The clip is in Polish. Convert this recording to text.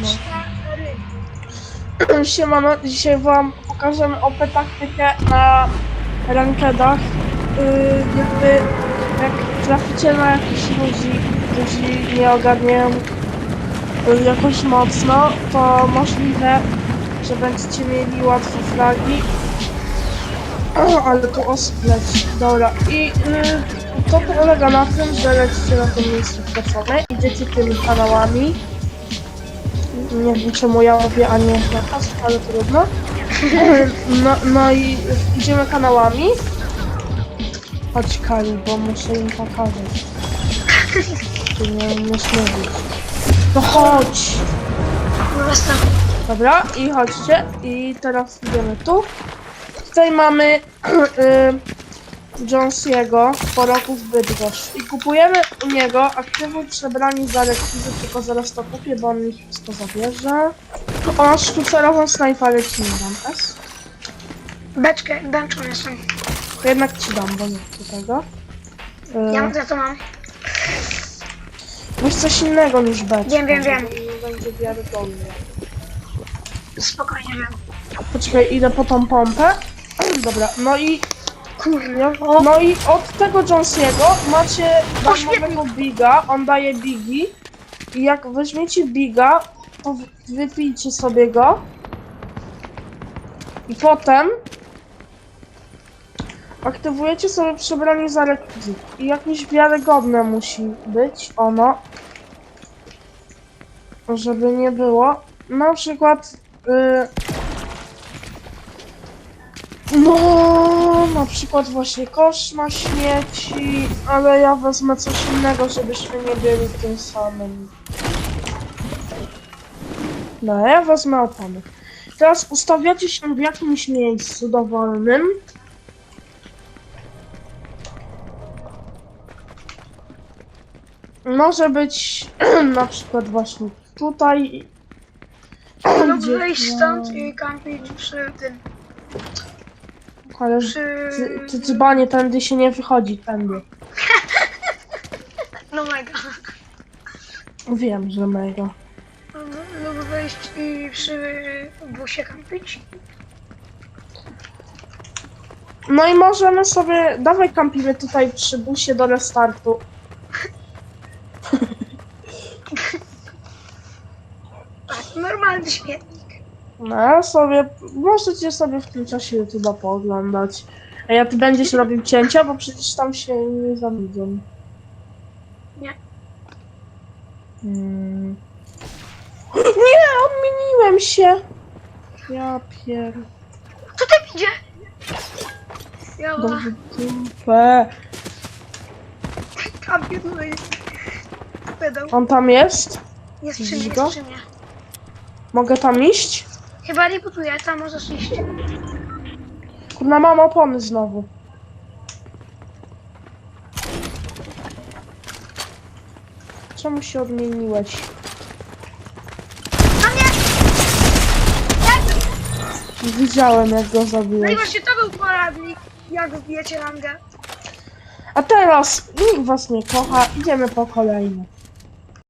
No. Siemano, dzisiaj wam pokażemy OP taktykę na rankedach. Yy, jakby jak traficie na jakichś ludzi, którzy nie ogarniają jakoś mocno, to możliwe, że będziecie mieli łatwe flagi. O, ale tu osób leci. Dobra. I yy, to polega na tym, że lecicie na to miejsce wskazane, idziecie tymi kanałami. Nie wiem czemu ja mówię, a nie zakaz, ale trudno. No, no i idziemy kanałami. Chodź Kali, bo muszę im pokazać. Nie umiesz mówić. No chodź! No. Dobra, i chodźcie. I teraz idziemy tu. Tutaj mamy y, Jonesiego po roku w Bydgoszcz. I kupujemy u niego aktywuj przebrani za rekwizyt, tylko zaraz to kupię, bo on mi wszystko zabierze. O, sztucerową snajperę ci nie dam, S. Beczkę, benchą jestem. To jednak ci dam, bo nie chcę tego. Ja Y, za to mam. Weź coś innego niż beczka. Wiem, wiem, wiem. Nie będzie wiarygodnie. Spokojnie wiem. Poczekaj, idę po tą pompę. Dobra, no i Kurde. No i od tego Jonesiego macie darmowego Biga, on daje Bigi i jak weźmiecie Biga, to wy- wypijcie sobie go. I potem aktywujecie sobie przebranie za rekwizyt i jakieś wiarygodne musi być ono, żeby nie było. Na przykład y, no, na przykład właśnie kosz na śmieci, ale ja wezmę coś innego, żebyśmy nie byli tym samym. No, ja wezmę opony. Teraz ustawiacie się w jakimś miejscu dowolnym. Może być na przykład właśnie tutaj. Lub Gdzie- wyjść stąd i kampić przy tym. Ale Przy... ty, dzbanie, tędy się nie wychodzi, tędy. No mega. Wiem, że mega. Lub wyjść i przy busie kampić. No i możemy sobie, dawaj kampimy tutaj przy busie do restartu. Tak, normalny śmietnik. No ja sobie, możecie sobie w tym czasie YouTube'a pooglądać. A ja ty będziesz robił cięcia, bo przecież tam się nie zawidzą. Nie. Hmm. Nie, odmieniłem się! Ja pier... Co ty idzie? Ja Dobrze, dupę. tutaj. Pedał. On tam jest? Jest przy mnie, Widzisz go? jest przy mnie. Mogę tam iść? Chyba nie buduję, tam możesz iść. Kurna, mam opony znowu. Czemu się odmieniłeś? A nie! Widziałem jak go No i zabiłeś. właśnie to był poradnik, jak wbijecie rangę. A teraz nikt was nie kocha, idziemy po kolejne.